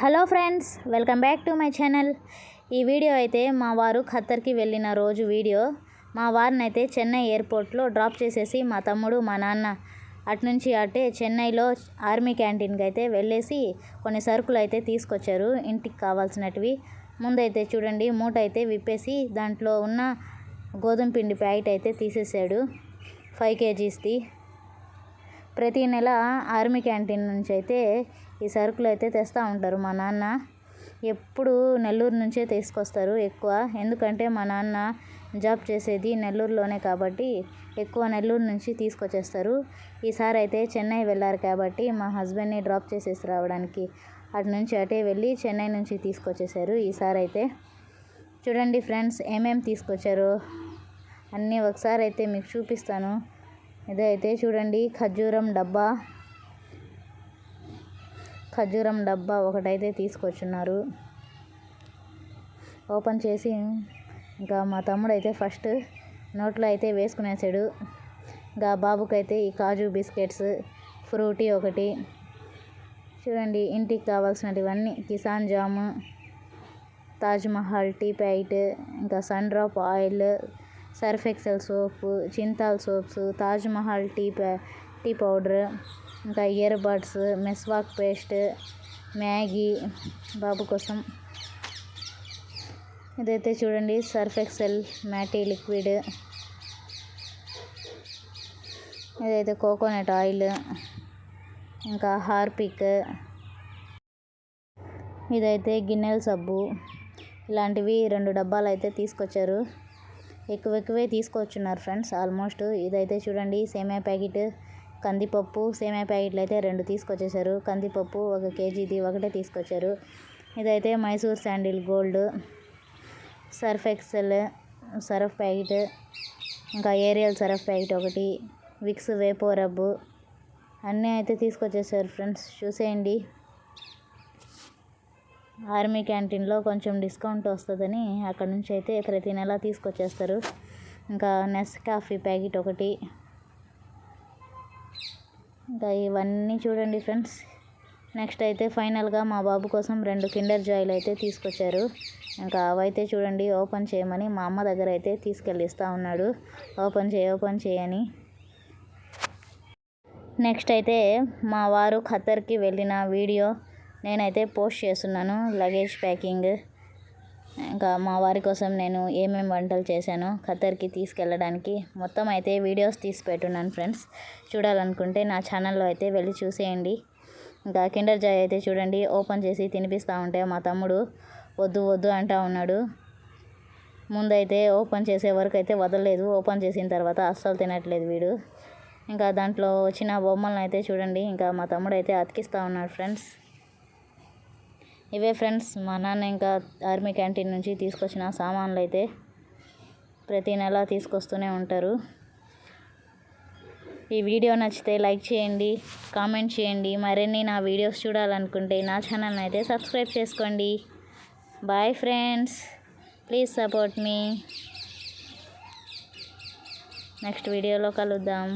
Hello friends welcome back to my channel. ఈ video అయితే మా వారు ఖత్తర్కి వెళ్ళిన రోజు వీడియో. మా వారిని అయితే చెన్నై ఎయిర్పోర్ట్లో డ్రాప్ చేసేసి మా తమ్ముడు మా నాన్న అటు నుంచి అటే చెన్నైలో ఆర్మీ క్యాంటీన్కి అయితే వెళ్ళేసి కొన్ని సరుకులు అయితే తీసుకొచ్చారు. ఇంటికి కావాల్సినటివి. ముందైతే చూడండి మూట అయితే విప్పేసి దాంట్లో ఉన్న గోధుమ పిండి ప్యాకెట్ అయితే తీసేసాడు. ఫైవ్ కేజీస్ది. ప్రతి నెల ఆర్మీ క్యాంటీన్ నుంచి అయితే ఈ సరుకులు అయితే తెస్తూ ఉంటారు మా నాన్న. ఎప్పుడు నెల్లూరు నుంచే తీసుకొస్తారు ఎక్కువ. ఎందుకంటే మా నాన్న జాబ్ చేసేది నెల్లూరులోనే కాబట్టి ఎక్కువ నెల్లూరు నుంచి తీసుకొచ్చేస్తారు. ఈసారి అయితే చెన్నై వెళ్ళారు కాబట్టి మా హస్బెండ్ని డ్రాప్ చేసేసి రావడానికి అటు నుంచి అటే వెళ్ళి చెన్నై నుంచి తీసుకొచ్చేసారు ఈసారి అయితే. చూడండి ఫ్రెండ్స్ ఏమేమి తీసుకొచ్చారు అన్నీ ఒకసారి అయితే మీకు చూపిస్తాను. ఇదైతే చూడండి ఖర్జూరం డబ్బా. ఖర్జూరం డబ్బా ఒకటైతే తీసుకొచ్చున్నారు. ఓపెన్ చేసి ఇంకా మా తమ్ముడు అయితే ఫస్ట్ నోట్లో అయితే వేసుకునేసాడు. ఇంకా బాబుకైతే ఈ కాజు బిస్కెట్స్ ఫ్రూటీ ఒకటి. చూడండి ఇంటికి కావాల్సినటివన్నీ Kisan jam Taj Mahal tea packet ఇంకా Sundrop oil Surf Excel soap Cinthol soaps Taj Mahal tea tea powder ఇంకా ear buds Meswak paste Maggi బాబు కోసం. ఇదైతే చూడండి సర్ఫ్ ఎక్సెల్ మ్యాటీ లిక్విడ్. ఇదైతే కోకోనట్ ఆయిల్. ఇంకా హార్పిక్. ఇదైతే గిన్నెల సబ్బు. ఇలాంటివి రెండు డబ్బాలు అయితే తీసుకొచ్చారు. ఎక్కువ ఎక్కువే తీసుకొచ్చున్నారు ఫ్రెండ్స్. ఆల్మోస్ట్ ఇదైతే చూడండి సేమియా ప్యాకెట్ కందిపప్పు సేమియా ప్యాకెట్లు అయితే రెండు తీసుకొచ్చేసారు. కందిపప్పు ఒక కేజీది ఒకటే తీసుకొచ్చారు. ఇదైతే Mysore sandal gold Surf Excel Surf packet ఇంకా ఏరియల్ సర్ఫ్ ప్యాకెట్ ఒకటి విక్స్ వేపో రబ్బు అన్నీ అయితే తీసుకొచ్చేసారు ఫ్రెండ్స్. చూసేయండి. ఆర్మీ క్యాంటీన్లో కొంచెం డిస్కౌంట్ వస్తుందని అక్కడ నుంచి అయితే ప్రతి నెల తీసుకొచ్చేస్తారు. ఇంకా నెస్ కాఫీ ప్యాకెట్ ఒకటి. ఇంకా ఇవన్నీ చూడండి ఫ్రెండ్స్. నెక్స్ట్ అయితే ఫైనల్గా మా బాబు కోసం రెండు కిండర్ జాయిలు అయితే తీసుకొచ్చారు. ఇంకా అవైతే చూడండి ఓపెన్ చేయమని మా అమ్మ దగ్గర అయితే తీసుకెళ్ళిస్తూ ఉన్నాడు. ఓపెన్ చేయి ఓపెన్ చేయని నెక్స్ట్ అయితే మా వారు ఖతర్కి వెళ్ళిన వీడియో నేనైతే పోస్ట్ చేస్తున్నాను లగేజ్ ప్యాకింగ్. ఇంకా మా వారి కోసం నేను ఏమేమి వంటలు చేశానో ఖతర్కి తీసుకెళ్ళడానికి మొత్తం అయితే వీడియోస్ తీసి పెట్టున్నాను ఫ్రెండ్స్. చూడాలనుకుంటే నా ఛానల్లో అయితే వెళ్ళి చూసేయండి. ఇంకా కిండర్ జాయ్ అయితే చూడండి ఓపెన్ చేసి తినిపిస్తూ ఉంటే మా తమ్ముడు వద్దు వద్దు అంటూ ఉన్నాడు. ముందైతే ఓపెన్ చేసే వరకు అయితే వదలలేదు ఓపెన్ చేసిన తర్వాత అస్సలు తినట్లేదు వీడు. ఇంకా దాంట్లో వచ్చిన బొమ్మలను అయితే చూడండి ఇంకా మా తమ్ముడు అయితే అతికిస్తూ ఉన్నాడు ఫ్రెండ్స్. ఇవే ఫ్రెండ్స్ మా నాన్న ఇంకా ఆర్మీ క్యాంటీన్ నుంచి తీసుకొచ్చిన సామాన్లు అయితే ప్రతి నెల తీసుకొస్తూనే ఉంటారు. ఈ వీడియో నచ్చితే లైక్ చేయండి కామెంట్ చేయండి. మరిన్ని నా వీడియోస్ చూడాలనుకుంటే నా ఛానల్ని అయితే సబ్స్క్రైబ్ చేసుకోండి. Bye friends please support me. Next వీడియోలో కలుద్దాం.